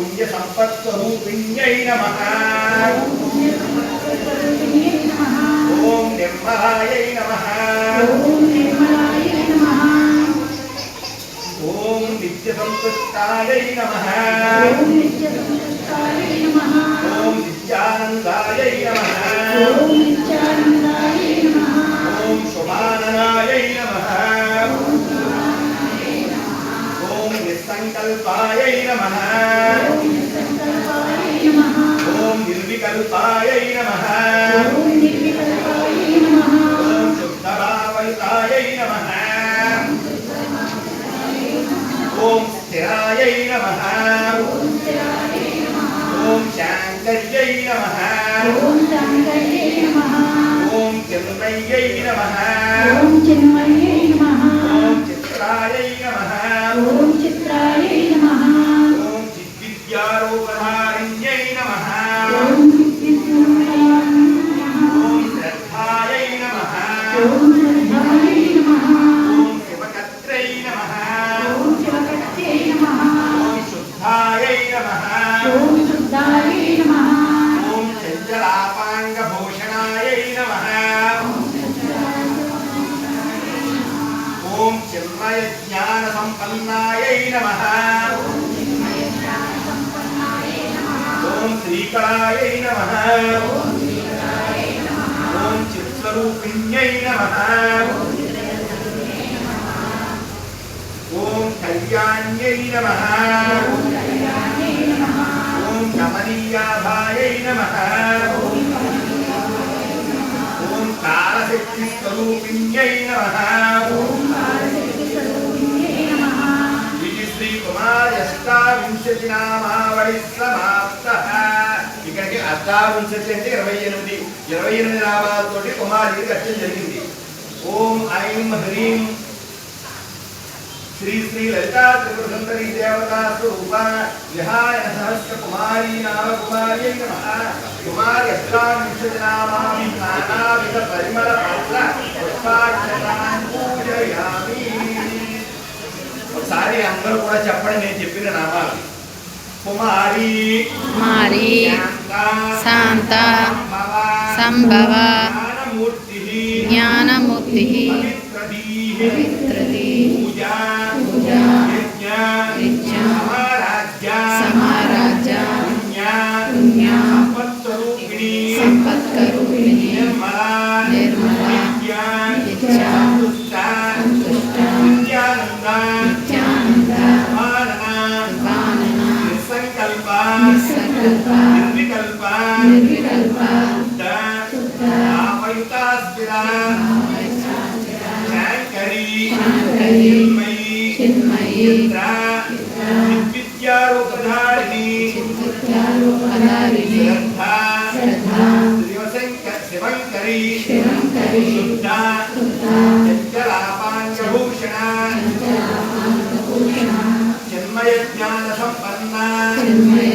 పుణ్య సంపత్స్వరూపిణ్యై నమ. ఓం నిర్మలాయై నమ. ఓం నిత్య సంతుష్టాయై నమ. ఓం சங்கல்பாயை நம ஓம் நிர்விகல்பாயை நம ஓம் சுத்தராவல்பாயை நம ஓம் ஸ்திராயை நம ஓம் சாங்கல்யை நம ஓம் சென்மையை நம ஓம் சென்மையை நம ஓம் சித்ராயை நம ஓம் ఓం చిన్మయ జ్ఞాన సంపన్నాయై నమ ఓం శ్రీకళాయై నమ ఓం చిత్స్వరూపిణ్యై నమ ఓం కళ్యాణ్యై నమ ఓం కమనీయాభాయై నమ ఓం అష్టావింశతి నామావళి సమాప్త ఇక్కడికి అష్టావింశతి అంటే ఇరవై ఎనిమిది. ఇరవై ఎనిమిది నామాలతోటి కుమారుడికి దర్శనం జరిగింది. ఓం ఐం హ్రీం శ్రీ శ్రీ లలితా త్రిపుర సుందరి దేవతా స్వరూప విహాయ సహస్ర కుమారీ నామ కుమారి నమ. కుమారి అష్టావింశతి నామాని నానావిధ పరిమళ పాత్ర కూడా చెప్పండి నేను చెప్పిన నామాలు కుమారి కుమారి శాంత, శాంత సంభవ, సంభవ జ్ఞానమూర్తి జ్ఞానమూర్తి పవిత్రదీ పవిత్రది పూజ పూజ యజ్ఞ యజ్ఞ సమారాధ్య సమారాజ్య పుణ్య పుణ్య సంపత్స్వరూపిణి సంపత్కరూపిణి నిర్మల నిర్మల నిస్సంకల్ప నిర్వికల్ప నిర్వికల్ప శుద్ధ శుద్ధ శాంకరి శాంకరి చిన్మయి చిన్మయి చిత్ర విద్యారూపధారిణి విద్యారూపధారిణి శ్రద్ధ శ్రద్ధ శివంకరి శివంకరి శుద్ధ శుద్ధ చిన్మయ జ్ఞాన సంపన్న. చిన్మయ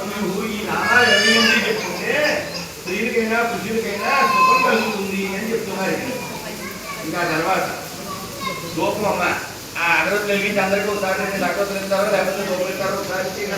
స్త్రీలకైనా పురుషులకైనా సుఖం కలుగుతుంది అని చెప్తున్నారు ఇక్కడ. ఇంకా తర్వాత లోపం అమ్మ ఆ అగరత్తులు వెలిగించి అందరికీ ఒకసారి రెండు అగరత్తులు ఇస్తారు లేకపోతే లోపల ఇస్తారు ఒకసారి